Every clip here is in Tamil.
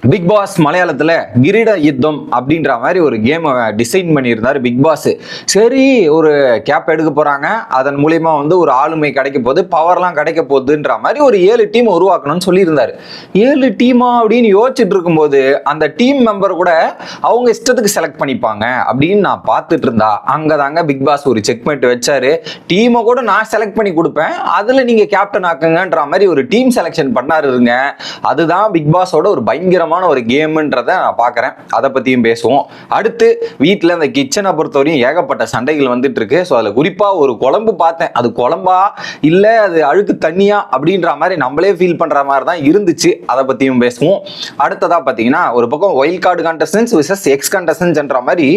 பிக் பாஸ் மலையாளத்தில் கிரீட யுத்தம் அப்படின்ற மாதிரி ஒரு கேமை டிசைன் பண்ணியிருந்தார் பிக் பாஸ் சரி ஒரு கேப் எடுக்க போகிறாங்க அதன் மூலியமா வந்து ஒரு ஆளுமை கிடைக்க போகுது பவர்லாம் கிடைக்க போகுதுன்ற மாதிரி ஒரு ஏழு டீம் உருவாக்கணும்னு சொல்லியிருந்தார். ஏழு டீமா அப்படின்னு யோசிச்சுட்டு இருக்கும்போது அந்த டீம் மெம்பர் கூட அவங்க இஷ்டத்துக்கு செலக்ட் பண்ணிப்பாங்க அப்படின்னு நான் பார்த்துட்டு இருந்தா அங்கே தாங்க பிக் பாஸ் ஒரு செக்மெண்ட் வச்சாரு. டீமை கூட நான் செலக்ட் பண்ணி கொடுப்பேன். அதில் நீங்கள் கேப்டன் ஆக்குங்கன்ற மாதிரி ஒரு டீம் செலெக்ஷன் பண்ணாருங்க அதுதான் பிக் பாஸோட ஒரு பயங்கர பயங்கரமான ஒரு கேம்ன்றதை நான் பார்க்குறேன். அதை பற்றியும் பேசுவோம். அடுத்து வீட்டில் அந்த கிச்சனை பொறுத்தவரையும் ஏகப்பட்ட சண்டைகள் வந்துட்டு இருக்கு ஸோ அதில் குறிப்பாக ஒரு குழம்பு பார்த்தேன். அது குழம்பா? இல்லை அது அழுக்கு தண்ணியா? அப்படின்ற மாதிரி நம்மளே ஃபீல் பண்ணுற மாதிரி தான் இருந்துச்சு. அதை பற்றியும் பேசுவோம். அடுத்ததாக பார்த்தீங்கன்னா ஒரு பக்கம் wild card contestants versus X கண்டஸ்டன்ஸ்ன்ற மாதிரி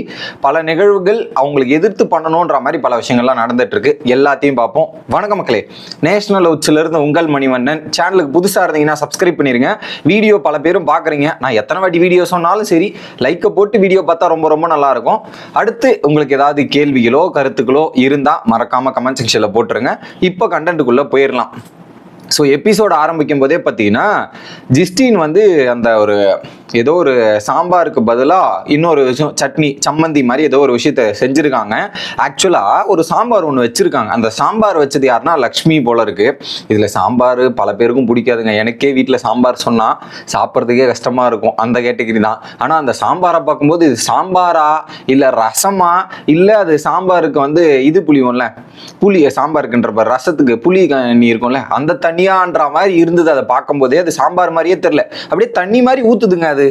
பல நிகழ்வுகள் அவங்களுக்கு எதிர்த்து பண்ணணுன்ற மாதிரி பல விஷயங்கள்லாம் நடந்துட்டு இருக்கு எல்லாத்தையும் பார்ப்போம். வணக்கம் மக்களே. நேஷனல் உச்சிலிருந்து உங்கள் மணிவண்ணன். சேனலுக்கு புதுசாக இருந்தீங்கன்னா சப்ஸ்கிரைப் பண்ணிருங்க. வீடியோ பல பேரும் பார்க்குறீங்க. நான் எத்தனை வாட்டி வீடியோ சொன்னாலும் சரி லைக்கை போட்டு வீடியோ பார்த்தா ரொம்ப ரொம்ப நல்லா இருக்கும் அடுத்து உங்களுக்கு ஏதாவது கேள்விகளோ கருத்துக்களோ இருந்தால் மறக்காம கமெண்ட் செக்ஷனில் போட்டுருங்க. இப்போ கண்டென்ட்டுக்குள்ளே போயிடலாம் ஸோ எபிசோட் ஆரம்பிக்கும் போதே பார்த்தீங்கன்னா ஜிஸ்டின் வந்து அந்த ஒரு ஏதோ ஒரு சாம்பாருக்கு பதிலாக இன்னொரு விஷயம் சட்னி சம்மந்தி மாதிரி ஏதோ ஒரு விஷயத்த செஞ்சுருக்காங்க. ஆக்சுவலாக ஒரு சாம்பார் ஒன்று வச்சுருக்காங்க. அந்த சாம்பார் வச்சது யாருன்னா லக்ஷ்மி போல இருக்கு. இதில் சாம்பார் பல பேருக்கும் பிடிக்காதுங்க. எனக்கே வீட்டில் சாம்பார் சொன்னால் சாப்பிட்றதுக்கே கஷ்டமாக இருக்கும். அந்த கேட்டகிரி தான். ஆனால் அந்த சாம்பாரை பார்க்கும்போது இது சாம்பாரா இல்லை ரசமா? இல்லை அது சாம்பாருக்கு வந்து இது புளியும்ல புளி சாம்பாருக்குன்ற ரசத்துக்கு புளி தண்ணி இருக்கும்ல? அந்த தண்ணியான்ற மாதிரி இருந்தது. அதை பார்க்கும்போதே அது சாம்பார் மாதிரியே தெரில அப்படியே தண்ணி மாதிரி ஊற்றுதுங்க அது.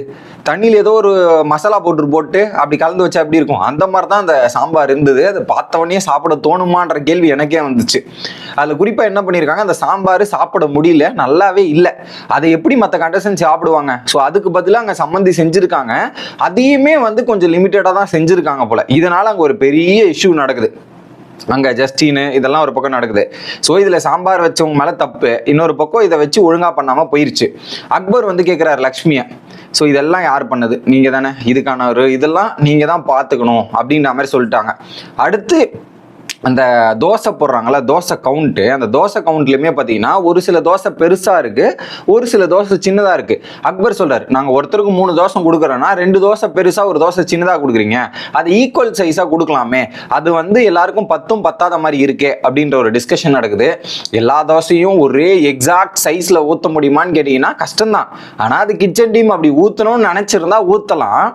தண்ணியில் ஏதோ ஒரு மசாலா போட்டு போட்டு அப்படி கலந்து வச்சா எப்படி இருக்கும்? அந்த மாதிரி தான் அந்த சாம்பார் இருந்தது. அதை பார்த்தவொடனே சாப்பிட தோணுமான்ற கேள்வி எனக்கே வந்துச்சு. அதில் குறிப்பாக என்ன பண்ணியிருக்காங்க அந்த சாம்பார் சாப்பிட முடியல. நல்லாவே இல்லை. அதை எப்படி மற்ற கண்டஸ்டன்ட் சாப்பிடுவாங்க? ஸோ அதுக்கு பதிலாக அங்கே சம்மந்தி செஞ்சுருக்காங்க. அதையுமே வந்து கொஞ்சம் லிமிட்டடாக தான் செஞ்சுருக்காங்க போல். இதனால் அங்கே ஒரு பெரிய இஷ்யூ நடக்குது. அங்கே ஜஸ்டின் இதெல்லாம் ஒரு பக்கம் நடக்குது. ஸோ இதில் சாம்பார் வச்சவங்க மேலே தப்பு. இன்னொரு பக்கம் இதை வச்சு ஒழுங்காக பண்ணாமல் போயிருச்சு. அக்பர் வந்து கேட்குறாரு லக்ஷ்மியை. ஸோ இதெல்லாம் யார் பண்ணது? நீங்கள் தானே இதுக்கான ஒரு இதெல்லாம் நீங்கள் தான் பார்த்துக்கணும் அப்படின்ற மாதிரி சொல்லிட்டாங்க. அடுத்து அந்த தோசை போடுறாங்கல்ல தோசை கவுண்ட்டு அந்த தோசை கவுண்ட்லையுமே பார்த்தீங்கன்னா ஒரு சில தோசை பெருசாக இருக்குது ஒரு சில தோசை சின்னதாக இருக்குது அக்பர் சொல்கிறார் நாங்கள் ஒருத்தருக்கு மூணு தோசை கொடுக்குறோன்னா ரெண்டு தோசை பெருசாக ஒரு தோசை சின்னதாக கொடுக்குறீங்க. அது ஈக்குவல் சைஸாக கொடுக்கலாமே. அது வந்து எல்லாருக்கும் பத்தும் பத்தாத மாதிரி இருக்கே அப்படின்ற ஒரு டிஸ்கஷன் நடக்குது. எல்லா தோசையும் ஒரே எக்ஸாக்ட் சைஸில் ஊற்ற முடியுமான்னு கேட்டிங்கன்னா கஷ்டம்தான். ஆனால் அது கிச்சன் டீம் அப்படி ஊற்றணும்னு நினச்சிருந்தா ஊற்றலாம்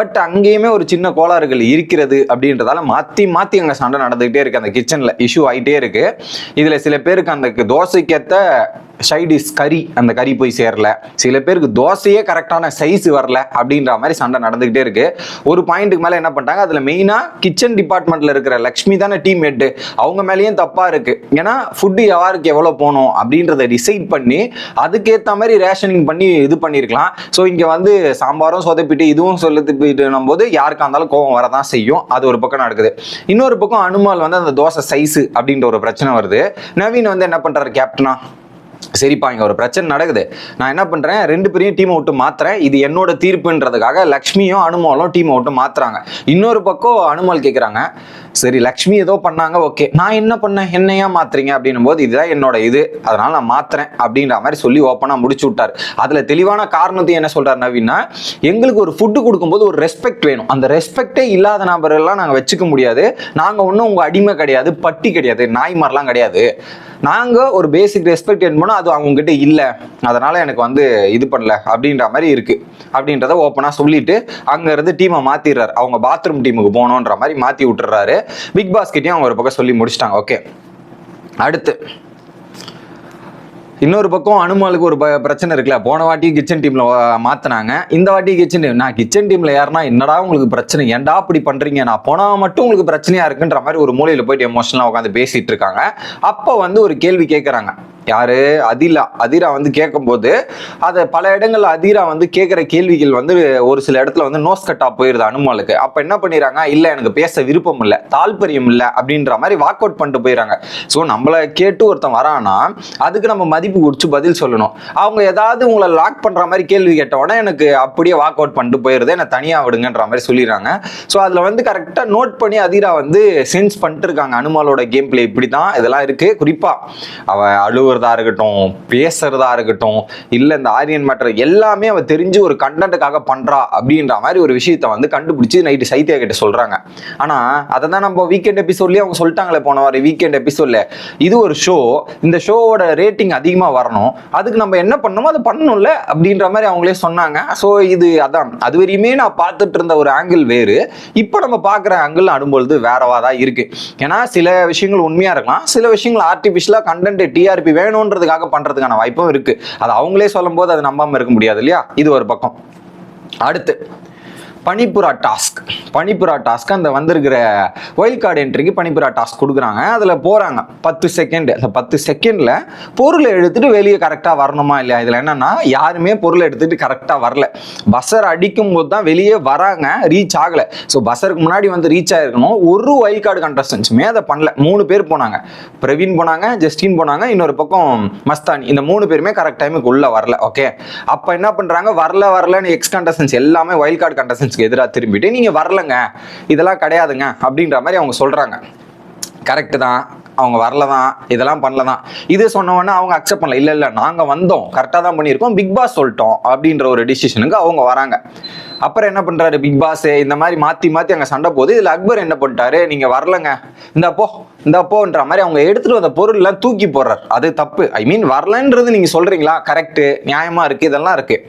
பட் அங்கேயுமே ஒரு சின்ன கோளாறுகள் இருக்கிறது அப்படின்றதால மாற்றி மாற்றி அங்கே சண்டை நடந்துக்கிட்டே இருக்கு. அந்த கிச்சனில் இஷ்யூ ஆகிட்டே இருக்கு. இதில் சில பேருக்கு அந்த தோசைக்கேற்ற சைடிஸ் கறி அந்த கறி போய் சேரல. சில பேருக்கு தோசையே கரெக்டான சைஸ் வரல அப்படின்ற மாதிரி சண்டை நடந்துக்கிட்டே இருக்கு. ஒரு பாயிண்ட்டுக்கு மேலே என்ன பண்ணிட்டாங்க? அதில் மெயினாக கிச்சன் டிபார்ட்மெண்ட்டில் இருக்கிற லக்ஷ்மி தானே டீம் அவங்க மேலேயும் தப்பாக இருக்கு. ஏன்னா ஃபுட்டு யாருக்கு எவ்வளோ போகணும் அப்படின்றத டிசைட் பண்ணி அதுக்கேற்ற மாதிரி ரேஷனிங் பண்ணி இது பண்ணியிருக்கலாம் ஸோ இங்கே வந்து சாம்பாரும் சொதப்பிட்டு இதுவும் சொல்லிட்டு போது யாருக்கா இருந்தாலும் கோவம் வரதான் செய்யும். அது ஒரு பக்கம் நடக்குது. இன்னொரு பக்கம் அனுமால் வந்து அந்த தோசை சைஸு அப்படின்ற ஒரு பிரச்சனை வருது. நவீன் வந்து என்ன பண்ணுறாரு கேப்டனா சரிப்பா இங்கே ஒரு பிரச்சனை நடக்குது. நான் என்ன பண்ணுறேன் ரெண்டு பேரையும் டீமை விட்டு மாத்துறேன். இது என்னோட தீர்ப்புன்றதுக்காக லக்ஷ்மியும் அனுமலும் டீமை விட்டு மாத்துறாங்க. இன்னொரு பக்கம் அனுமல் கேட்குறாங்க சரி லக்ஷ்மி ஏதோ பண்ணாங்க ஓகே. நான் என்ன பண்ணேன்? என்னையா மாத்துறீங்க? அப்படின்னும் போது இதுதான் என்னோட இது. அதனால நான் மாத்துறேன் அப்படின்ற மாதிரி சொல்லி ஓப்பனாக முடிச்சு விட்டார். அதில் தெளிவான காரணத்தையும் என்ன சொல்கிறார் நவீனா எங்களுக்கு ஒரு ஃபுட்டு கொடுக்கும்போது ஒரு ரெஸ்பெக்ட் வேணும். அந்த ரெஸ்பெக்டே இல்லாத நபரெல்லாம் நாங்கள் வச்சுக்க முடியாது. நாங்கள் ஒன்றும் உங்கள் அடிமை கிடையாது பட்டி கிடையாது நாய் மாதிரிலாம் கிடையாது. நாங்கள் ஒரு பேசிக் ரெஸ்பெக்ட் என்ன ஆனால் அது அவங்க கிட்ட இல்லை. அதனால் எனக்கு வந்து இது பண்ணல. அப்படின்ற மாதிரி இருக்குது அப்படின்றத ஓப்பனாக சொல்லிட்டு அங்கேருந்து டீமை மாற்றிடுறார் அவங்க பாத்ரூம் டீமுக்கு போகணுன்ற மாதிரி மாற்றி விட்டுறாரு. பிக் பாஸ்கிட்டேயும் அவங்க ஒரு பக்கம் சொல்லி முடிச்சிட்டாங்க. ஓகே அடுத்து. இன்னொரு பக்கம் அனுமாலுக்கு ஒரு ப- பிரச்சனை இருக்குல்ல. போன வாட்டி கிச்சன் டீமில் மாற்றினாங்க இந்த வாட்டி கிச்சன் டீம் நான் கிச்சன் டீமில் யாருன்னா என்னடா உங்களுக்கு பிரச்சனை? ஏன்டா அப்படி பண்ணுறீங்க நான் போனால் மட்டும் உங்களுக்கு பிரச்சனையாக இருக்குன்ற மாதிரி ஒரு மூலையில் போயிட்டு எமோஷனலாக உட்காந்து பேசிகிட்டு இருக்காங்க. அப்போ வந்து ஒரு கேள்வி கேட்குறாங்க யாரு? அதிலா அதிரா வந்து கேட்கும்போது அதை பல இடங்கள்ல அதிரா வந்து கேட்குற கேள்விகள் வந்து ஒரு சில இடத்துல வந்து நோஸ் கட்டா போயிருது அனுமாலுக்கு. அப்ப என்ன பண்ணிடுறாங்க இல்ல எனக்கு பேச விருப்பம் இல்லை தாழ்பரியம் இல்லை அப்படின்ற மாதிரி வாக் அவுட் பண்ணிட்டு போயிடறாங்க ஸோ நம்மளை கேட்டு ஒருத்தன் வரானா அதுக்கு நம்ம மதிப்பு கொடுத்து பதில் சொல்லணும். அவங்க ஏதாவது உங்களை லாக் பண்ற மாதிரி கேள்வி கேட்ட உடனே எனக்கு அப்படியே வாக் அவுட் பண்ணிட்டு போயிருது என்னை தனியா விடுங்கன்ற மாதிரி சொல்லிடுறாங்க. ஸோ அதுல வந்து கரெக்டாக நோட் பண்ணி அதிரா வந்து சென்ஸ் பண்ணிட்டு இருக்காங்க. அனுமாலோட கேம் பிளே இப்படி தான் இதெல்லாம் இருக்கு. குறிப்பா அவ அழுவ எழுதுறதா இருக்கட்டும் பேசுறதா இருக்கட்டும் இல்லை இந்த ஆரியன் மேட்டர் எல்லாமே அவ தெரிஞ்சு ஒரு கண்டென்ட்டுக்காக பண்றா அப்படின்ற மாதிரி ஒரு விஷயத்த வந்து கண்டுபிடிச்சு நைட்டு சைத்தியா கிட்ட சொல்றாங்க. ஆனா அதை தான் நம்ம வீக்கெண்ட் எபிசோட்லயே அவங்க சொல்லிட்டாங்களே போன வாரம் வீக்கெண்ட் எபிசோட்ல இது ஒரு ஷோ இந்த ஷோவோட ரேட்டிங் அதிகமா வரணும். அதுக்கு நம்ம என்ன பண்ணணுமோ அதை பண்ணணும்ல அப்படின்ற மாதிரி அவங்களே சொன்னாங்க. ஸோ இது அதான். அது வரையுமே நான் பார்த்துட்டு இருந்த ஒரு ஆங்கிள் வேறு. இப்போ நம்ம பார்க்குற ஆங்கிள் அடும்பொழுது வேறவா தான் இருக்கு. ஏன்னா சில விஷயங்கள் உண்மையா இருக்கலாம். சில விஷயங்கள் ஆர்டிஃபிஷியலாக கண்டென்ட் டிஆர்பி வேணுன்றதுக்காக பண்றதுக்கான வாய்ப்பும் இருக்கு. அது அவங்களே சொல்லும் போது அது நம்பாம இருக்க முடியாது இல்லையா? இது ஒரு பக்கம். அடுத்து பனிப்புரா டாஸ்க். பனிப்புரா டாஸ்க் அந்த வந்திருக்கிற ஒயில் கார்டு என்ட்ரிக்கு பனிப்புரா டாஸ்க் கொடுக்குறாங்க. அதில் போகிறாங்க பத்து செகண்ட் அந்த பத்து செகண்டில் பொருளை எடுத்துட்டு வெளியே கரெக்டாக வரணுமா இல்லையா? இதில் என்னன்னா யாருமே பொருளை எடுத்துட்டு கரெக்டாக வரல. பஸ்ஸர் அடிக்கும் போது தான் வெளியே வராங்க ரீச் ஆகலை. ஸோ பஸ்ஸருக்கு முன்னாடி வந்து ரீச் ஆகிருக்கணும் ஒரு ஒயில் கார்டு கண்டஸ்டன்ஸுமே அதை பண்ணல. மூணு பேர் போனாங்க. பிரவீன் போனாங்க ஜஸ்டின் போனாங்க இன்னொரு பக்கம் மஸ்தானி. இந்த மூணு பேருமே கரெக்ட் டைமுக்கு உள்ளே வரல. ஓகே அப்போ என்ன பண்ணுறாங்க வரல வரலன்னு எக்ஸ் கண்டஸ்டன்ஸ் எல்லாமே ஒயில் கார்டு கண்டஸ்டன்ஸ்க்கு எதிராக திரும்பிட்டு நீங்கள் வரலங்க. இதெல்லாம் கிடையாதுங்க. அப்படின்ற மாதிரி அவங்க சொல்கிறாங்க கரெக்டு தான். அவங்க வரல தான் இதெல்லாம் பண்ணல தான் இது சொன்ன அவங்க அக்செப்ட் பண்ணல. இல்லை இல்லை. நாங்கள் வந்தோம். கரெக்டாக தான் பண்ணியிருக்கோம். பிக் பாஸ் சொல்லிட்டோம். அப்படின்ற ஒரு டிசிஷனுக்கு அவங்க வராங்க. அப்புறம் என்ன பண்ணுறாரு பிக் பாஸ் இந்த மாதிரி மாற்றி மாற்றி அங்கே சண்டை போகுது இதில் அக்பர் என்ன பண்ணிட்டாரு? நீங்கள் வரலங்க. இந்த போ இந்த போன்ற மாதிரி அவங்க எடுத்துகிட்டு வந்த பொருள்லாம் தூக்கி போடுறாரு. அது தப்பு. ஐ மீன் வரலன்றது நீங்கள் சொல்கிறீங்களா கரெக்ட் நியாயமாக இருக்குது இதெல்லாம் இருக்குது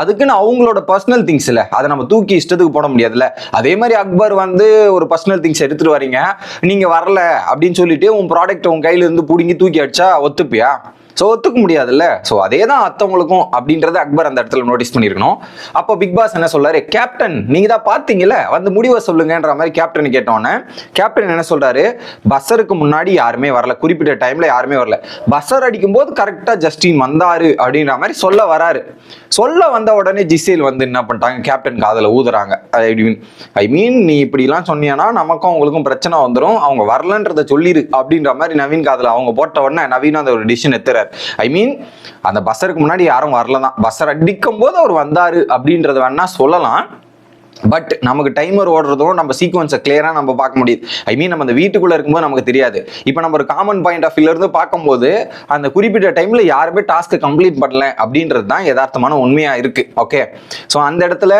அதுக்குன்னு அவங்களோட பர்சனல் திங்ஸ் இல்ல. அதை நம்ம தூக்கி இஷ்டத்துக்கு போட முடியாதுல்ல. அதே மாதிரி அக்பர் வந்து ஒரு பர்சனல் திங்ஸ் எடுத்துகிட்டு வரீங்க. நீங்கள் வரல அப்படின்னு சொல்லிட்டு உன் ப்ராடக்ட் உன் கையில இருந்து பிடுங்கி தூக்கி அடிச்சா ஒத்துப்பியா? ஸோ ஒத்துக்க முடியாதுல்ல. ஸோ அதே தான் அத்தவங்களுக்கும் அப்படின்றத அக்பர் அந்த இடத்துல நோட்டீஸ் பண்ணியிருக்கணும். அப்போ பிக் பாஸ் என்ன சொல்றாரு? கேப்டன் நீங்க தான் பார்த்தீங்கல்ல? வந்து முடிவை சொல்லுங்கன்ற மாதிரி கேப்டன் கேட்டோன்னே கேப்டன் என்ன சொல்றாரு? பஸ்ஸருக்கு முன்னாடி யாருமே வரல. குறிப்பிட்ட டைம்ல யாருமே வரல. பஸ்ஸர் அடிக்கும் போது கரெக்டாக ஜஸ்டின் வந்தாரு அப்படின்ற மாதிரி சொல்ல வராரு. சொல்ல வந்த உடனே ஜிசேல் வந்து என்ன பண்ணிட்டாங்க? கேப்டன் காதில் ஊதுறாங்க. ஐ மீன் ஐ மீன் நீ இப்படிலாம் சொன்னியானா நமக்கும் அவங்களுக்கும் பிரச்சனை வந்துடும் அவங்க வரலன்றத சொல்லிடு அப்படின்ற மாதிரி நவீன் காதில் அவங்க போட்ட உடனே நவீன் அந்த ஒரு டிசிஷன் ஐ மீன் அந்த பஸ்ஸருக்கு முன்னாடி யாரும் வரல தான் பஸ்ஸர் அடிக்கும் போது அவர் வந்தாரு அப்படின்றத வேணா சொல்லலாம். பட் நமக்கு டைமர் ஓடுறதும் நம்ம சீக்வன்ஸை கிளியராக நம்ம பார்க்க முடியுது. ஐ மீன் நம்ம அந்த வீட்டுக்குள்ளே இருக்கும்போது நமக்கு தெரியாது. இப்போ நம்ம ஒரு காமன் பாயிண்ட் ஆஃப் இருந்து பார்க்கும்போது அந்த குறிப்பிட்ட டைமில் யாருமே டாஸ்க்கு கம்ப்ளீட் பண்ணல அப்படின்றது தான் யதார்த்தமான உண்மையாக இருக்குது ஓகே ஸோ அந்த இடத்துல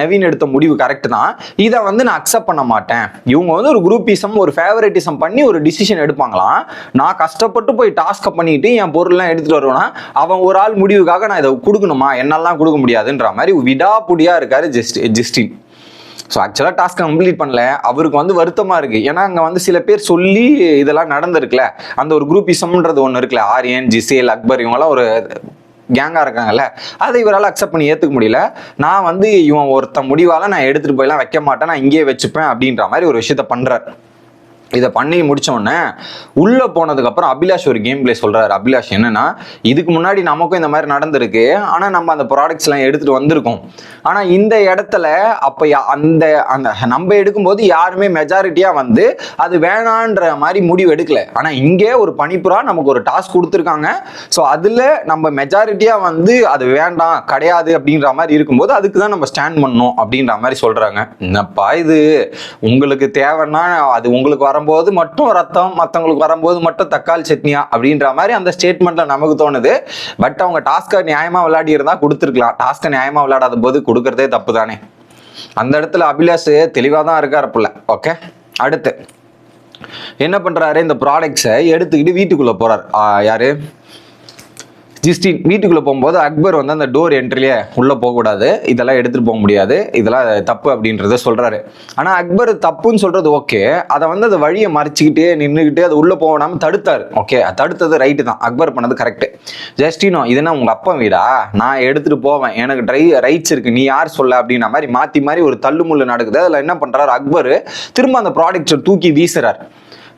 நவீன் எடுத்த முடிவு கரெக்ட் தான். இதை வந்து நான் அக்செப்ட் பண்ண மாட்டேன். இவங்க வந்து ஒரு குரூப்பிசம் ஒரு ஃபேவரட்டிசம் பண்ணி ஒரு டிசிஷன் எடுப்பாங்களாம். நான் கஷ்டப்பட்டு போய் டாஸ்க்கை பண்ணிட்டு என் பொருள்லாம் எடுத்துகிட்டு வருவேன்னா அவன் ஒரு ஆள் முடிவுக்காக நான் இதை கொடுக்கணுமா? என்னெல்லாம் கொடுக்க முடியாதுன்ற மாதிரி விடாப்புடியாக இருக்காரு ஜஸ்ட் ஜஸ்டின். ஸோ ஆக்சுவலாக டாஸ்க் கம்ப்ளீட் பண்ணல. அவருக்கு வந்து வருத்தமாக இருக்குது ஏன்னா அங்கே வந்து சில பேர் சொல்லி இதெல்லாம் நடந்திருக்குல்ல அந்த ஒரு குரூப்பிசம்ன்றது ஒன்று இருக்குல்ல ஆரியன் ஜிசேல் அக்பர் இவங்கெல்லாம் ஒரு கேங்காக இருக்காங்கல்ல. அதை இவரால் அக்செப்ட் பண்ணி ஏற்றுக்க முடியல. நான் வந்து இவன் ஒருத்த முடிவால் நான் எடுத்துகிட்டு போயெல்லாம் வைக்க மாட்டேன். நான் இங்கேயே வச்சுப்பேன் அப்படின்ற மாதிரி ஒரு விஷயத்த பண்ணுறாரு இதை பண்ணி முடித்தோடனே உள்ளே போனதுக்கப்புறம் அபிலாஷ் ஒரு கேம் பிளே சொல்கிறார் அபிலாஷ் என்னென்னா இதுக்கு முன்னாடி நமக்கும் இந்த மாதிரி நடந்திருக்கு. ஆனால் நம்ம அந்த ப்ராடக்ட்ஸ்லாம் எடுத்துகிட்டு வந்திருக்கோம். ஆனால் இந்த இடத்துல அப்போ யா- அந்த அந்த நம்ம எடுக்கும்போது யாருமே மெஜாரிட்டியாக வந்து அது வேணான்ற மாதிரி முடிவு எடுக்கலை. ஆனால் இங்கே ஒரு பணிப்புறா நமக்கு ஒரு டாஸ்க் கொடுத்துருக்காங்க. ஸோ அதில் நம்ம மெஜாரிட்டியாக வந்து அது வேண்டாம் கிடையாது அப்படின்ற மாதிரி இருக்கும்போது அதுக்கு தான் நம்ம ஸ்டாண்ட் பண்ணணும் அப்படின்ற மாதிரி சொல்கிறாங்க என்னப்பா இது? உங்களுக்கு தேவைன்னா அது உங்களுக்கு வரும்போது மட்டும் ரத்தம் மற்றவங்களுக்கு வரும்போது மட்டும் தக்காளி சட்னியா அப்படின்ற மாதிரி அந்த ஸ்டேட்மெண்ட்ல நமக்கு தோணுது. பட் அவங்க டாஸ்க்கை நியாயமா விளையாடி இருந்தா கொடுத்துருக்கலாம். டாஸ்க்கை நியாயமா விளையாடாத போது கொடுக்கறதே தப்பு தானே அந்த இடத்துல அபிலாஷ் தெளிவாக தான் இருக்கார் புள்ள. ஓகே அடுத்து. என்ன பண்றாரு? இந்த ப்ராடக்ட்ஸை எடுத்துக்கிட்டு வீட்டுக்குள்ள போறாரு. ஆ, யாரு? ஜிஸ்டின் வீட்டுக்குள்ளே போகும்போது அக்பர் வந்து அந்த டோர் என்ட்ரிலேயே உள்ளே போகக்கூடாது. இதெல்லாம் எடுத்துகிட்டு போக முடியாது. இதெல்லாம் தப்பு அப்படின்றத சொல்கிறாரு ஆனால் அக்பர் தப்புன்னு சொல்கிறது ஓகே அதை வந்து அந்த வழியை மறைச்சிக்கிட்டே நின்றுக்கிட்டு அது உள்ளே போகாமல் தடுத்தார். ஓகே தடுத்தது ரைட்டு தான். அக்பர் பண்ணது கரெக்டு ஜஸ்டினோ இதுனா உங்கள் அப்பா வீடா? நான் எடுத்துகிட்டு போவேன். எனக்கு ட்ரை ரைட்ஸ் இருக்குது நீ யார் சொல்ல அப்படின்ற மாதிரி மாற்றி மாறி ஒரு தள்ளுமுள்ளு நடக்குது. அதில் என்ன பண்ணுறாரு அக்பர்? திரும்ப அந்த ப்ராடக்ட்ஸை தூக்கி வீசுறாரு.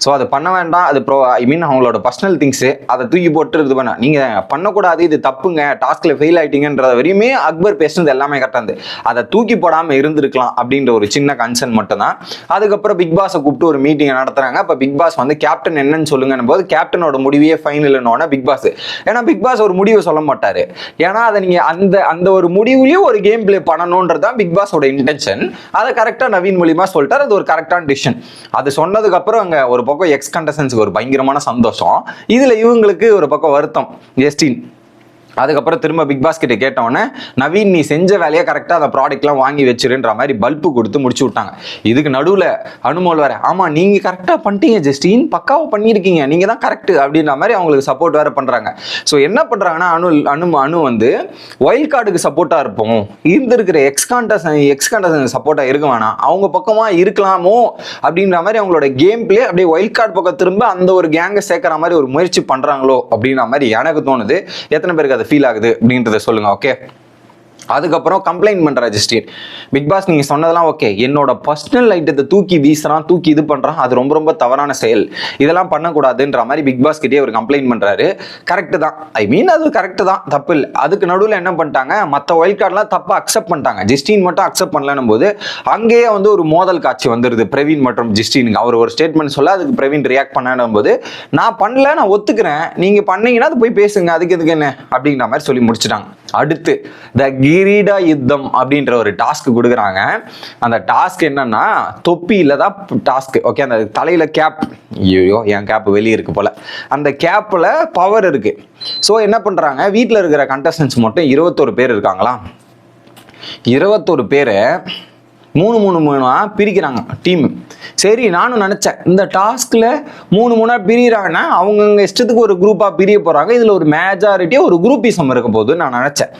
ஸோ அது பண்ண வேண்டாம். அது ப்ரோ ஐ மீன் அவங்களோட பர்சனல் திங்ஸு அதை தூக்கி போட்டு இது பண்ண. நீங்கள் பண்ணக்கூடாது இது தப்புங்க. டாஸ்கில் ஃபெயில் ஆகிட்டீங்கன்றத வரையுமே அக்பர் பேசுனது எல்லாமே கரெக்டாக இருந்து அதை தூக்கி போடாமல் இருந்திருக்கலாம் அப்படின்ற ஒரு சின்ன கன்சர்ன் மட்டும்தான். அதுக்கப்புறம் பிக் பாஸை கூப்பிட்டு ஒரு மீட்டிங் நடத்துறாங்க. அப்போ பிக் பாஸ் வந்து கேப்டன் என்னன்னு சொல்லுங்கன்னு போது கேப்டனோட முடிவே ஃபைனல்னு பிக் பாஸ். ஏன்னா பிக் பாஸ் ஒரு முடிவை சொல்ல மாட்டார். ஏன்னா அதை நீங்கள் அந்த அந்த ஒரு முடிவுலயும் ஒரு கேம் ப்ளே பண்ணணுன்றது தான் பிக் பாஸோட இன்டென்ஷன் அதை கரெக்டாக நவீன் மூலியமாக சொல்லிட்டார். அது ஒரு கரெக்டான டிசிஷன் அது சொன்னதுக்கப்புறம் அங்கே ஒரு பக்கம் எக்ஸ் கண்டசன்ஸுக்கு ஒரு பயங்கரமான சந்தோஷம். இதுல இவங்களுக்கு ஒரு பக்கம் வருத்தம். ஜஸ்டின் அதுக்கப்புறம் திரும்ப பிக் பாஸ்கிட்ட கேட்டோன்னே நவீன் நீ செஞ்ச வேலையை கரெக்டாக அந்த ப்ராடக்ட்லாம் வாங்கி வச்சிருன்ற மாதிரி பல்பு கொடுத்து முடிச்சு விட்டாங்க. இதுக்கு நடுவில் அனுமோல் வேற ஆமாம் நீங்கள் கரெக்டாக பண்ணிட்டீங்க ஜஸ்டின். பக்காவாக பண்ணியிருக்கீங்க. நீங்கள் தான் கரெக்ட் அப்படின்ற மாதிரி அவங்களுக்கு சப்போர்ட் வேற பண்ணுறாங்க ஸோ என்ன பண்ணுறாங்கன்னா அனு அனு அனு வந்து ஒயில் கார்டுக்கு சப்போர்ட்டாக இருப்போம். இருந்திருக்கிற எக்ஸ் கான்டஸ் சப்போர்ட்டாக இருக்க வேணாம். அவங்க பக்கமாக இருக்கலாமோ அப்படின்ற மாதிரி அவங்களோட கேம் பிளே அப்படியே ஒயில் கார்டு பக்கம் திரும்ப அந்த ஒரு கேங்கை சேர்க்குற மாதிரி ஒரு முயற்சி பண்ணுறாங்களோ அப்படின்ற மாதிரி எனக்கு தோணுது. எத்தனை பேருக்கு அது ஃபீல் ஆகுது அப்படின்றத சொல்லுங்க ஓகே அதுக்கப்புறம் கம்ப்ளைண்ட் பண்ற ஜஸ்டின். பிக் பாஸ் நீங்க சொன்னதெல்லாம் ஓகே என்னோட பர்சனல் ஐட்டத்தை தூக்கி வீசுறான் தூக்கி இது பண்றான். அது ரொம்ப ரொம்ப தவறான செயல். இதெல்லாம் பண்ணக்கூடாதுன்ற மாதிரி பிக் பாஸ் கிட்டே அவர் கம்ப்ளைண்ட் பண்றாரு. கரெக்ட் தான். ஐ மீன் அது கரெக்ட் தான். தப்பு இல்லை. அதுக்கு நடுவில் என்ன பண்ணிட்டாங்க? மற்ற ஒயில்ட் கார்டெலாம் தப்பா அக்செப்ட் பண்ணிட்டாங்க. ஜிஸ்டின் மட்டும் அக்செப்ட் பண்ணலன்னும் போது அங்கேயே வந்து ஒரு மோதல் காட்சி வந்துருது. பிரவீன் மற்றும் ஜிஸ்டினுக்கு. அவர் ஒரு ஸ்டேட்மெண்ட் சொல்ல அதுக்கு பிரவீன் ரியாக்ட் பண்ணணும் போது நான் பண்ணல நான் ஒத்துக்கிறேன். நீங்க பண்ணீங்கன்னா அது போய் பேசுங்க. அதுக்கு எதுக்கு என்ன? அப்படிங்கிற மாதிரி சொல்லி முடிச்சிட்டாங்க. அடுத்து த கிரீடா யுத்தம் அப்படின்ற ஒரு டாஸ்க் கொடுக்குறாங்க. அந்த டாஸ்க் என்னன்னா தொப்பியில தான் டாஸ்க் ஓகே அந்த தலையில கேப் ஐயோ என் கேப் வெளியே இருக்கு போல. அந்த கேப்ல பவர் இருக்கு. ஸோ என்ன பண்றாங்க? வீட்டில் இருக்கிற கண்டஸ்டன்ஸ் மட்டும் இருபத்தொரு பேர் இருக்காங்களா இருபத்தொரு பேரை மூணு மூணு மூணாக பிரிக்கிறாங்க டீம் சரி நானும் நினச்சேன் இந்த டாஸ்கில் மூணு மூணாக பிரிகிறாங்கன்னா அவங்கவுங்க இஷ்டத்துக்கு ஒரு குரூப்பாக பிரிய போகிறாங்க இதில் ஒரு மேஜாரிட்டியாக ஒரு குரூப்பிசம் e இருக்க போதுன்னு நான் நினச்சேன்.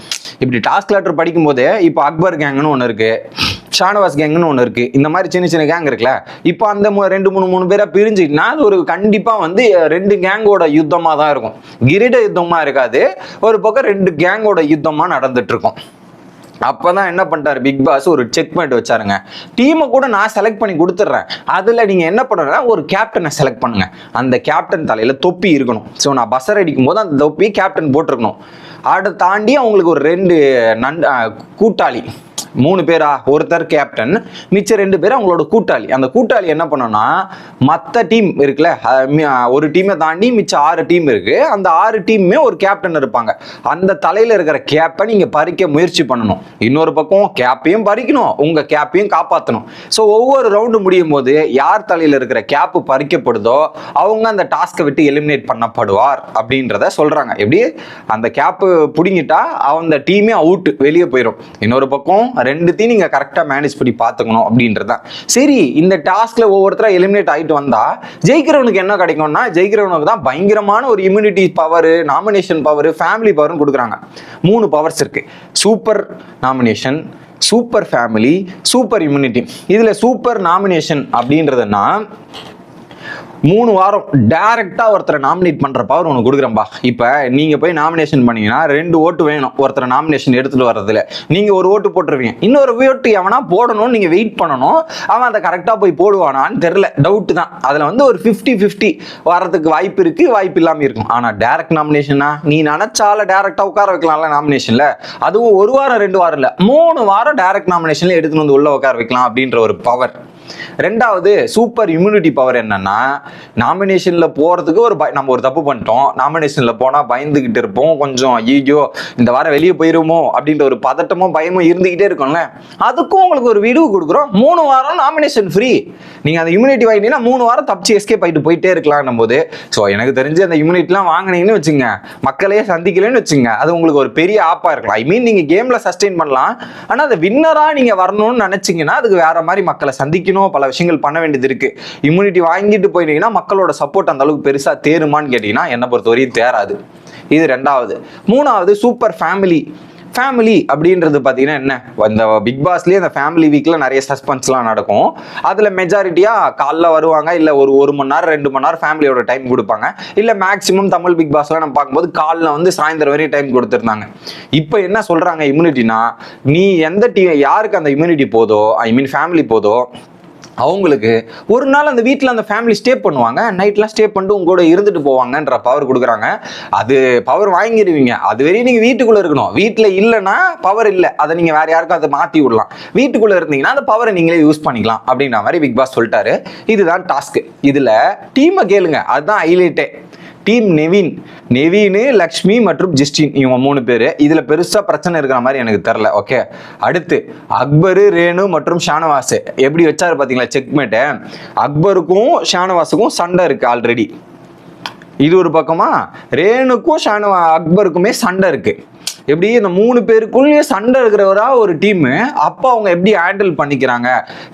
இப்படி டாஸ்க் லெட்டர் படிக்கும்போதே இப்போ அக்பர் கேங்னு ஒன்று இருக்குது ஷானவாஸ் கேங்னு ஒன்று இருக்குது இந்த மாதிரி சின்ன சின்ன கேங் இருக்குல்ல இப்போ அந்த ரெண்டு மூணு மூணு பேராக பிரிஞ்சுக்கிட்டுனா அது ஒரு கண்டிப்பாக வந்து ரெண்டு கேங்கோட யுத்தமாக தான் இருக்கும். கிரீட யுத்தமாக இருக்காது ஒரு பக்கம் ரெண்டு கேங்கோட யுத்தமாக நடந்துட்டு இருக்கும். அப்பதான் என்ன பண்ணிட்டாரு? பிக் பாஸ் ஒரு செக் பாயிண்ட் வச்சாருங்க டீமை கூட நான் செலக்ட் பண்ணி கொடுத்துட்றேன் அதில் நீங்கள் என்ன பண்ணுறா ஒரு கேப்டனை செலக்ட் பண்ணுங்க. அந்த கேப்டன் தலையில் தொப்பி இருக்கணும். ஸோ நான் பஸ்ஸர் அடிக்கும் போது அந்த தொப்பி கேப்டன் போட்டிருக்கணும். அதை தாண்டி அவங்களுக்கு ஒரு ரெண்டு நன் கூட்டாளி. மூணு பேரா? ஒருத்தர் கேப்டன் மிச்சம் ரெண்டு பேர் அவங்களோட கூட்டாளி. அந்த கூட்டாளி என்ன பண்ணோம்னா மற்ற டீம் இருக்குல்ல ஒரு டீமை தாண்டி மிச்சம் ஆறு டீம் இருக்கு. அந்த ஆறு டீமுமே ஒரு கேப்டன் இருப்பாங்க. அந்த தலையில இருக்கிற கேப்பை நீங்க பறிக்க முயற்சி பண்ணணும். இன்னொரு பக்கம் கேப்பையும் பறிக்கணும். உங்க கேப்பையும் காப்பாற்றணும் ஸோ ஒவ்வொரு ரவுண்டு முடியும் போது யார் தலையில இருக்கிற கேப்பு பறிக்கப்படுதோ அவங்க அந்த டாஸ்க்கை விட்டு எலிமினேட் பண்ணப்படுவார் அப்படின்றத சொல்றாங்க. எப்படி? அந்த கேப்பு பிடுங்கிட்டா அந்த டீமே அவுட் வெளியே போயிடும் இன்னொரு பக்கம் ரெண்டுத்தையும் நீங்கள் கரெக்டாக மேனேஜ் பண்ணி பார்த்துக்கணும் அப்படின்றதான் சரி இந்த டாஸ்கில் ஒவ்வொருத்தராக எலிமினேட் ஆகிட்டு வந்தால் ஜெயிக்கிறவனுக்கு என்ன கிடைக்கும்னா ஜெயிக்கிறவனுக்கு தான் பயங்கரமான ஒரு immunity power nomination power family பவர்னு கொடுக்குறாங்க. மூணு பவர்ஸ் இருக்குது super nomination super family super immunity இதில் சூப்பர் நாமினேஷன் அப்படின்றதுன்னா மூணு வாரம் டேரக்டாக ஒருத்தரை நாமினேட் பண்ணுற பவர் உனக்கு கொடுக்குறேன்பா. இப்போ நீங்கள் போய் நாமினேஷன் பண்ணீங்கன்னா ரெண்டு ஓட்டு வேணும். ஒருத்தரை நாமினேஷன் எடுத்துகிட்டு வர்றதுல. நீங்கள் ஒரு ஓட்டு போட்டுருவீங்க. இன்னொரு ஓட்டு எவனா போடணும்னு நீங்கள் வெயிட் பண்ணணும். அவன் அதை கரெக்டாக போய் போடுவானான்னு தெரில டவுட்டு தான். அதில் வந்து ஒரு 50 50 வரதுக்கு வாய்ப்பு இருக்குது வாய்ப்பு இல்லாமல் இருக்கும். ஆனால் டேரக்ட் நாமினேஷனா நீ நினச்சால டேரெக்டாக உட்கார வைக்கலாம்ல நாமினேஷனில் அதுவும் ஒரு வாரம் ரெண்டு வாரம் இல்லை. மூணு வாரம் டேரக்ட் நாமினேஷனில் எடுத்துகிட்டு வந்து உள்ளே உட்கார வைக்கலாம் அப்படின்ற ஒரு பவர் ரெண்டாவது சூப்பர் இம்யூனிட்டி பவர் என்னன்னா நாமினேஷன்ல போறதுக்கு ஒரு பய- நம்ம ஒரு தப்பு பண்ணிட்டோம். நாமினேஷன்ல போனா பயந்துகிட்டு இருப்போம். கொஞ்சம் ஐயோ இந்த வாரம் வெளியே போயிருமோ அப்படின்ற ஒரு பதட்டமும் பயமும் இருந்துகிட்டே இருக்கும்ல. அதுக்கும் உங்களுக்கு ஒரு விடுவு கொடுக்குறோம். மூணு வாரம் நாமினேஷன் ஃப்ரீ நீங்க அந்த இம்யூனிட்டி வாங்கிட்டீங்கன்னா மூணு வாரம் தப்பிச்சு எஸ்கேப் ஆயிட்டு போயிட்டே இருக்கலாம் போது ஸோ எனக்கு தெரிஞ்சு அந்த இம்யூனிட்டிலாம் வாங்கினீங்கன்னு வச்சுங்க. மக்களையே சந்திக்கலன்னு வச்சுங்க. அது உங்களுக்கு ஒரு பெரிய ஆப்பா இருக்கலாம். ஐ மீன் நீங்க கேம்ல சஸ்டெயின் பண்ணலாம். ஆனா அந்த வின்னரா நீங்க வரணும்னு நினைச்சீங்கன்னா அதுக்கு வேற மாதிரி மக்களை சந்திக்கணும். பல விஷயங்கள் பண்ண வேண்டியது இருக்கு. இம்யூனிட்டி வாங்கிட்டு போயிட்டீங்கன்னா மக்களோட சப்போர்ட் அந்த அளவுக்கு பெருசா தேருமான்னு கேட்டீங்கன்னா என்னை பொறுத்தவரையும் தேராது. இது ரெண்டாவது. மூணாவது சூப்பர் ஃபேமிலி ஃபேமிலி அப்படின்றது பார்த்தீங்கன்னா என்ன? இந்த பிக் பாஸ்லேயே அந்த ஃபேமிலி வீக்கில் நிறைய சஸ்பென்ஸ்லாம் நடக்கும். அதில் மெஜாரிட்டியாக காலைல வருவாங்க இல்லை ஒரு ஒரு மணி நேரம் ரெண்டு மணி நேரம் ஃபேமிலியோட டைம் கொடுப்பாங்க. இல்லை மேக்ஸிமம் தமிழ் பிக் பாஸ்லாம் நம்ம பார்க்கும்போது காலைல வந்து சாயந்தரம் வரையும் டைம் கொடுத்துருந்தாங்க. இப்போ என்ன சொல்கிறாங்க இம்யூனிட்டினா நீ எந்த டீ யாருக்கு அந்த இம்யூனிட்டி போதோ ஐ மீன் ஃபேமிலி போதோ அவங்களுக்கு ஒரு நாள் அந்த வீட்டில் அந்த ஃபேமிலி ஸ்டே பண்ணுவாங்க. நைட்லாம் ஸ்டே பண்ணிட்டு உங்களோட கூட இருந்துட்டு போவாங்கன்ற பவர் கொடுக்குறாங்க. அது பவர் வாங்கிடுவீங்க. அது வரையும் நீங்கள் வீட்டுக்குள்ளே இருக்கணும். வீட்டில் இல்லைன்னா பவர் இல்லை. அதை நீங்கள் வேறு யாருக்கும் அதை மாற்றி விடலாம். வீட்டுக்குள்ளே இருந்தீங்கன்னா அந்த பவரை நீங்களே யூஸ் பண்ணிக்கலாம் அப்படின்ற மாதிரி பிக் பாஸ் சொல்லிட்டாரு. இதுதான் டாஸ்க்கு இதில் டீமை கேளுங்க. அதுதான் ஹைலைட்டே டீம் நெவின். நெவின் லக்ஷ்மி மற்றும் ஜிஸ்டின். இவங்க மூணு பேர். இதில் பெருசாக பிரச்சனை இருக்கிற மாதிரி எனக்கு தெரில ஓகே அடுத்து அக்பரு ரேணு மற்றும் ஷானவாஸ் எப்படி வச்சாரு பார்த்தீங்களா செக்மேட்டு அக்பருக்கும் ஷானவாஸுக்கும் சண்டை இருக்குது ஆல்ரெடி இது ஒரு பக்கமா? ரேணுக்கும் ஷானவா அக்பருக்குமே சண்டை இருக்குது எப்படி இந்த மூணு பேருக்குள்ளேயே சண்டை இருக்கிறவரா ஒரு டீம் அப்போ அவங்க எப்படி ஹேண்டில் பண்ணிக்கிறாங்க?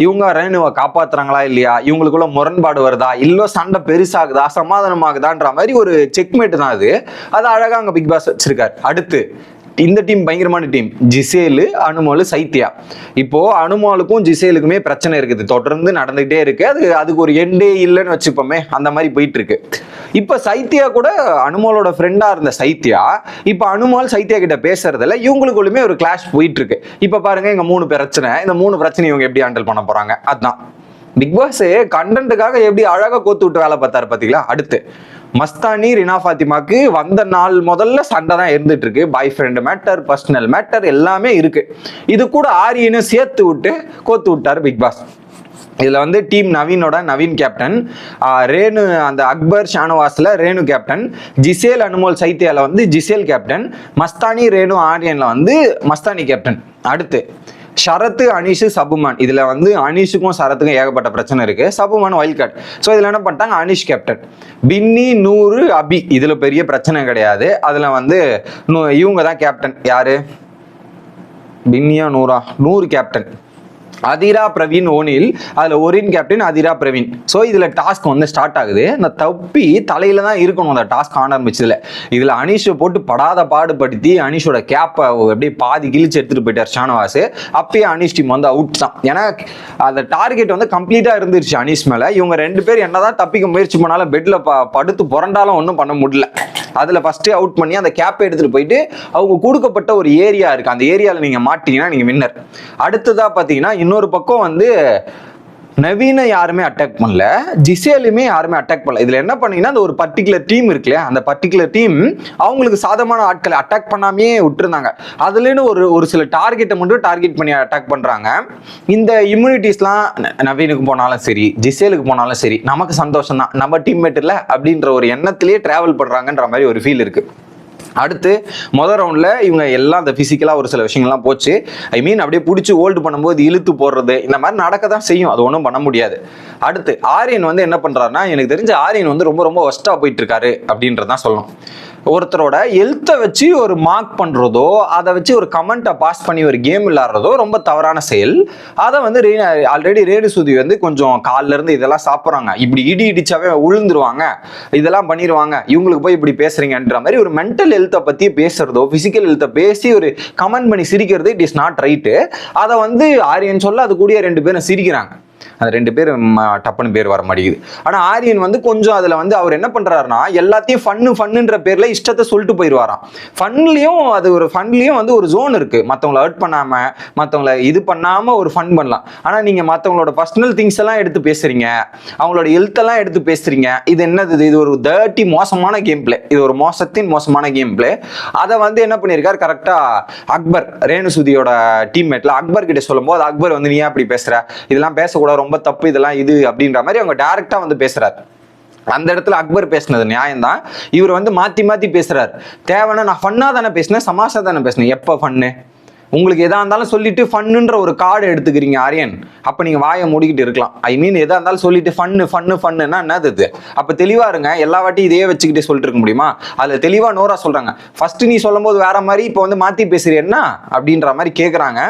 இவங்க ரேணுவை காப்பாத்துறாங்களா இல்லையா? இவங்களுக்குள்ள முரண்பாடு வருதா? இல்லை சண்டை பெருசாகுதா? சமாதானமாகுதான்ற மாதிரி ஒரு செக்மேட் தான் அது. அது அழகாக அங்கே பிக் பாஸ் வச்சிருக்காரு. அடுத்து இந்த டீம் பயங்கரமான டீம் ஜிசேலு அனுமாலு சைத்யா. இப்போ அனுமாலுக்கும் ஜிசேலுக்குமே பிரச்சனை இருக்குது. தொடர்ந்து நடந்துகிட்டே இருக்கு. அது அதுக்கு ஒரு எண்டே இல்லைன்னு வச்சுப்போமே அந்த மாதிரி போயிட்டு இருக்கு இப்போ சைத்யா கூட அனுமாலோட ஃப்ரெண்டா இருந்த சைத்யா இப்போ அனுமால் சைத்யா கிட்ட பேசுறதுல இவங்களுக்குள்ளுமே ஒரு கிளாஷ் போயிட்டு இருக்கு இப்போ பாருங்க இங்க மூணு பிரச்சனை. இந்த மூணு பிரச்சனை இவங்க எப்படி ஹேண்டில் பண்ண போறாங்க? அதுதான் பிக் பாஸ் கண்டென்ட்டுக்காக எப்படி அழகாக கோத்து விட்டு வேலை பார்த்தாரு பார்த்தீங்களா அடுத்து. மஸ்தானி ரினா ஃபாத்திமாக்கு வந்த நாள் முதல்ல சண்டை தான் இருந்துட்டு இருக்கு boy friend matter personal matter எல்லாமே இருக்கு. இது கூட ஆரியனும் சேர்த்து விட்டு கோத்து விட்டார் பிக் பாஸ் இதில் வந்து டீம் நவீனோட நவீன் கேப்டன் ரேணு அந்த அக்பர் ஷானவாஸில் ரேணு கேப்டன் ஜிசேல் அனுமோல் சைத்தியாவில் வந்து ஜிசேல் கேப்டன் மஸ்தானி ரேணு ஆரியனில் வந்து மஸ்தானி கேப்டன் அடுத்து ஷரத்து அனிஷு சபுமான். இதுல வந்து அனிஷுக்கும் சரத்துக்கும் ஏகப்பட்ட பிரச்சனை இருக்கு. சபுமான் ஒயில் கார்டு ஸோ இதுல என்ன பண்ணிட்டாங்க? அனிஷ் கேப்டன் பின்னி நூறு அபி. இதுல பெரிய பிரச்சனை கிடையாது. அதுல வந்து இவங்க தான் கேப்டன் யாரு? பின்னியா நூறா? நூறு கேப்டன் அதிரா பிரவீன் ஓனில் அதில் ஒரின் கேப்டன் அதிரா பிரவீன். ஸோ இதில் டாஸ்க் வந்து ஸ்டார்ட் ஆகுது. அந்த தப்பி தலையில தான் இருக்கணும் அந்த டாஸ்க் ஆரம்பிச்சதுல. இதில் அனீஷை போட்டு படாத பாடுபடுத்தி அனீஷோட கேப்பை அப்படியே பாதி கிழிச்சு எடுத்துட்டு போயிட்டார் ஷானவாஸ் அப்பயே அனீஷ் டீம் வந்து அவுட் தான். ஏன்னா அந்த டார்கெட் வந்து கம்ப்ளீட்டாக இருந்துருச்சு அனீஷ் மேலே. இவங்க ரெண்டு பேர் என்னதான் தப்பிக்க முயற்சி பண்ணாலும் பெட்டில் ப படுத்து புரண்டாலும் ஒன்றும் பண்ண முடியல. அதில் ஃபஸ்ட்டே அவுட் பண்ணி அந்த கேப்பை எடுத்துகிட்டு போயிட்டு அவங்க கொடுக்கப்பட்ட ஒரு ஏரியா இருக்குது அந்த ஏரியாவில் நீங்கள் மாட்டிங்கன்னா நீங்கள் வின்னர் அடுத்ததாக பார்த்தீங்கன்னா இன்னொரு பக்கம் வந்து நவீன யாருமே அட்டாக் பண்ணல. ஜிசேலுமே யாருமே அட்டாக் பண்ணல. இதுல என்ன பண்ணீங்கன்னா அந்த ஒரு பர்டிகுலர் டீம் இருக்கு இல்லையா? அந்த பர்டிகுலர் டீம் அவங்களுக்கு சாதமான ஆட்களை அட்டாக் பண்ணாமே விட்டுருந்தாங்க. அதுலேன்னு ஒரு ஒரு சில டார்கெட்டை மட்டும் டார்கெட் பண்ணி அட்டாக் பண்றாங்க. இந்த இம்யூனிட்டிஸ்லாம் நவீனுக்கு போனாலும் சரி ஜிசேலுக்கு போனாலும் சரி நமக்கு சந்தோஷம் தான் நம்ம டீம்மேட் இல்லை அப்படின்ற ஒரு எண்ணத்திலேயே டிராவல் பண்றாங்கன்ற மாதிரி ஒரு ஃபீல் இருக்கு. அடுத்து மொதல் ரவுண்டில் இவங்க எல்லாம் அந்த ஃபிசிக்கலாக ஒரு சில விஷயங்கள்லாம் போச்சு. ஐ மீன் அப்படியே பிடிச்சி ஹோல்டு பண்ணும்போது இழுத்து போடுறது இந்த மாதிரி நடக்க தான் செய்யும். அது ஒன்றும் பண்ண முடியாது. அடுத்து ஆரியன் வந்து என்ன பண்ணுறாருன்னா எனக்கு தெரிஞ்ச ஆரியன் வந்து ரொம்ப ரொம்ப ஒஸ்ட்டாக போயிட்டு இருக்காரு அப்படின்றதான் சொல்லணும். ஒருத்தரோட ஹெல்த்தை வச்சு ஒரு மார்க் பண்ணுறதோ அதை வச்சு ஒரு கமெண்ட்டை பாஸ் பண்ணி ஒரு கேம் விளாட்றதோ ரொம்ப தவறான செயல். அதை வந்து ஆல்ரெடி ரேடு சுதி வந்து கொஞ்சம் காலிலேருந்து இதெல்லாம் சாப்பிட்றாங்க. இப்படி இடி இடிச்சாவே விழுந்துருவாங்க இதெல்லாம் பண்ணிடுவாங்க இவங்களுக்கு போய் இப்படி பேசுறீங்கன்ற மாதிரி ஒரு மென்டல் ஹெல்த்தை பற்றி பேசுறதோ ஃபிசிக்கல் ஹெல்த்தை பேசி ஒரு கமெண்ட் பண்ணி சிரிக்கிறது இட் இஸ் நாட் ரைட்டு அதை வந்து ஆரியன் சொல்ல அது கூடிய ரெண்டு பேரும் சிரிக்கிறாங்க. அந்த ரெண்டு பேர் டப்புன்னு பேர் வர மாட்டேங்குது. ஆனா ஆரியன் வந்து கொஞ்சம் அதுல வந்து அவர் என்ன பண்றாருன்னா எல்லாத்தையும் ஃபன்னு ஃபன்னுன்ற பேர்ல இஷ்டத்தை சொல்லிட்டு போயிடுவாராம் ஃபன்லயும் அது ஒரு ஃபன்லயும் வந்து ஒரு ஜோன் இருக்கு. மற்றவங்கள ஹர்ட் பண்ணாம மற்றவங்கள இது பண்ணாம ஒரு ஃபன் பண்ணலாம். ஆனா நீங்க மத்தவங்களோட பர்சனல் திங்ஸ் எல்லாம் எடுத்து பேசுறீங்க அவங்களோட ஹெல்த் எல்லாம் எடுத்து பேசுறீங்க இது என்னது இது? ஒரு தேர்ட்டி மோசமான கேம் பிளே இது ஒரு மோசத்தின் மோசமான கேம் பிளே அதை வந்து என்ன பண்ணியிருக்காரு? கரெக்டா அக்பர் ரேணுசுதியோட டீம்மேட்ல அக்பர் கிட்ட சொல்லும்போது அக்பர் வந்து நீ ஏன் அப்படி பேசுற? இதெல்லாம் பேசக்கூடாது ரொம்ப தப்பு இதெல்லாம் இது அப்படின்ற மாதிரி அவங்க டைரக்டா வந்து பேசுறாரு. அந்த இடத்துல அக்பர் பேசுனது நியாயம்தான். இவர் வந்து மாத்தி மாத்தி பேசுறாரு. தேவைன்னா நான் ஃபன்னா தானே பேசினேன் சமாசா தானே பேசினேன். எப்போ ஃபன்னு உங்களுக்கு எதாக இருந்தாலும் சொல்லிட்டு ஃபன்னுன்ற ஒரு கார்டு எடுத்துக்கிறீங்க ஆரியன். அப்போ நீங்கள் வாயை மூடிக்கிட்டு இருக்கலாம். ஐ மீன் எதாக இருந்தாலும் சொல்லிட்டு ஃபன்னு ஃபன்னு ஃபன்னுன்னா என்னது இது? அப்போ தெளிவாக இருங்க. எல்லா வாட்டியும் இதையே வச்சுக்கிட்டே சொல்லிட்டு இருக்க முடியுமா? அதில் தெளிவாக நோராக சொல்கிறாங்க ஃபஸ்ட்டு நீ சொல்லும் போது வேற மாதிரி இப்போ வந்து மாற்றி பேசுறீன்னா அப்படின்ற மாதிரி கேட்குறாங்க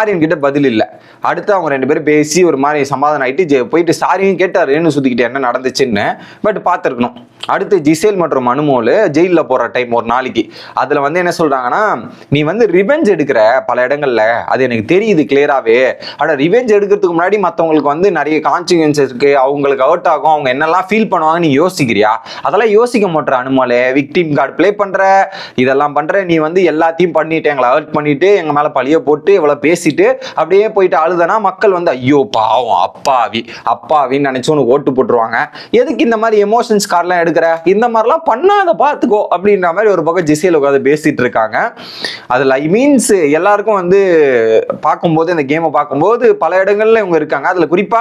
ஆரியன் கிட்ட பதில் இல்லை. அடுத்து அவங்க ரெண்டு பேரும் பேசி ஒரு மாதிரி சமாதானம் ஆகிட்டு போயிட்டு சாரியும் கேட்டார். ரேணு சுத்திக்கிட்டு என்ன நடந்துச்சுன்னு. பட் பார்த்துருக்கணும். அடுத்து ஜிசேல் மற்றும் அனுமோல் ஜெயிலில் போகிற டைம் ஒரு நாளைக்கு. அதில் வந்து என்ன சொல்கிறாங்கன்னா நீ வந்து ரிவெஞ்ச் எடுக்கிற பல இடங்கள்ல. அது எனக்கு தெரியுது கிளியராகவே ஆனால் ரிவெஞ்ச் எடுக்கிறதுக்கு முன்னாடி மற்றவங்களுக்கு வந்து நிறைய கான்சிக்வன்சஸ் இருக்கு. அவங்களுக்கு அவுட் ஆகும். அவங்க என்னெல்லாம் ஃபீல் பண்ணுவாங்க நீ யோசிக்கிறியா? அதெல்லாம் யோசிக்க மாட்டுற அனுமாலே. விக்டிம் கார்டு ப்ளே பண்ற இதெல்லாம் பண்ற. நீ வந்து எல்லாத்தையும் பண்ணிட்டு எங்களை ஹர்ட் பண்ணிட்டு எங்க மேல பழிய போட்டு இவ்வளோ பேசிட்டு அப்படியே போயிட்டு அழுதனா மக்கள் வந்து ஐயோ பாவம் அப்பாவி அப்பாவின்னு நினைச்சு உனக்கு ஓட்டு போட்டுருவாங்க. எதுக்கு இந்த மாதிரி எமோஷன்ஸ் கார்டெலாம் எடுக்கிற? இந்த மாதிரிலாம் பண்ணாத பார்த்துக்கோ அப்படின்ற மாதிரி ஒரு பக்கம் ஜிசையில் உட்காந்து பேசிட்டு இருக்காங்க. அதில் ஐ மீன்ஸ் எல்லா எல்லாருக்கும் வந்து பார்க்கும்போது இந்த கேமை பார்க்கும்போது பல இடங்கள்ல இவங்க இருக்காங்க. அதுல குறிப்பா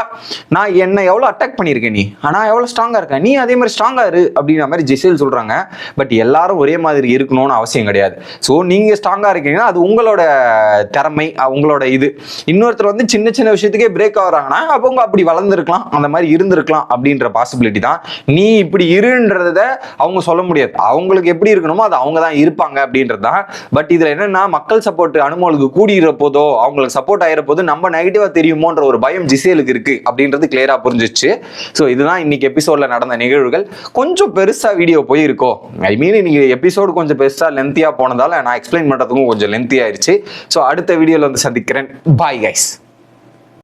நான் என்ன எவ்வளவு அட்டாக் பண்ணியிருக்கேன் நீ? ஆனா எவ்வளவு ஸ்ட்ராங்கா இருக்கேன் நீ அதே மாதிரி ஸ்ட்ராங்கா இரு அப்படின்ற மாதிரி ஜெசில் சொல்றாங்க. பட் எல்லாரும் ஒரே மாதிரி இருக்கணும்னு அவசியம் கிடையாது. ஸோ நீங்க ஸ்ட்ராங்கா இருக்கீங்கன்னா அது உங்களோட திறமை உங்களோட இது. இன்னொருத்தர் வந்து சின்ன சின்ன விஷயத்துக்கே பிரேக் ஆகுறாங்கன்னா அவங்க அப்படி வளர்ந்துருக்கலாம். அந்த மாதிரி இருந்திருக்கலாம் அப்படின்ற பாசிபிலிட்டி தான். நீ இப்படி இருன்றத அவங்க சொல்ல முடியாது. அவங்களுக்கு எப்படி இருக்கணுமோ அது அவங்க தான் இருப்பாங்க அப்படின்றது தான். பட் இதுல என்னன்னா மக்கள் சப்போர்ட் அனுமோளுக்கு கூடியிற போதோ அவங்களுக்கு சப்போர்ட் ஆகிற போது நம்ம நெகட்டிவா தெரியுமோன்ற ஒரு பயம் ஜிசேலுக்கு இருக்கு அப்படின்றது கிளியரா புரிஞ்சிச்சு. ஸோ இதுதான் இன்னைக்கு எபிசோட்ல நடந்த நிகழ்வுகள். கொஞ்சம் பெருசா வீடியோ போயிருக்கோ ஐ மீன் இன்னைக்கு எபிசோடு கொஞ்சம் பெருசா லென்த்தியா போனதால நான் எக்ஸ்பிளைன் பண்றதுக்கும் கொஞ்சம் லென்த்தி ஆயிருச்சு. ஸோ அடுத்த வீடியோல வந்து சந்திக்கிறேன். Bye guys